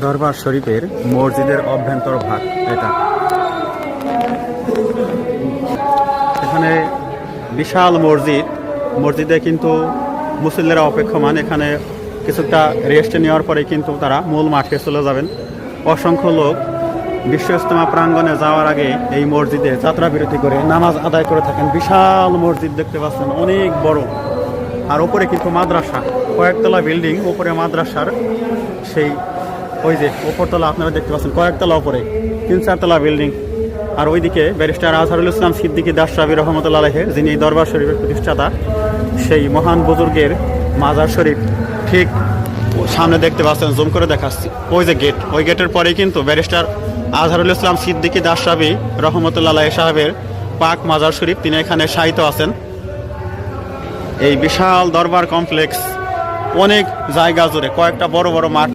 দরবার শরীফের মসজিদের অভ্যন্তর ভাগ, এটা। এখানে বিশাল মসজিদ। মসজিদে কিন্তু মুসল্লিরা অপেক্ষমান। এখানে কিছুটা রেস্ট নেওয়ার পরে কিন্তু তারা মূল মাঠে চলে যাবেন। অসংখ্য লোক বিশ্ব ইজতেমা প্রাঙ্গণে যাওয়ার আগে এই মসজিদে যাত্রা বিরতি করে নামাজ আদায় করে থাকেন। বিশাল মসজিদ দেখতে পাচ্ছেন, অনেক বড়। আর ওপরে কিন্তু মাদ্রাসা, কয়েকতলা বিল্ডিং ওপরে মাদ্রাসার সেই ওই যে ওপরতলা আপনারা দেখতে পাচ্ছেন, কয়েকতলা ওপরে তিন চারতলা বিল্ডিং আর ওইদিকে ব্যারিস্টার আজহারুল ইসলাম সিদ্দিকী দাস সাবির রহমতুল্লাহ আলহের যিনি এই দরবার শরীফের প্রতিষ্ঠাতা, সেই মহান বুজুর্গের মাজার শরীফ ঠিক সামনে দেখতে পাচ্ছেন, জুম করে দেখাচ্ছি। ওই যে গেট ওই গেটের পরেই কিন্তু ব্যারিস্টার আজহারুল ইসলাম সিদ্দিকী দাস সাবি রহমতুল্লাহ আলাহি সাহেবের পাক মাজার শরীফ, তিনি এখানে শায়িত আছেন। এই বিশাল দরবার কমপ্লেক্স অনেক জায়গা জুড়ে, কয়েকটা বড় বড় মাঠ।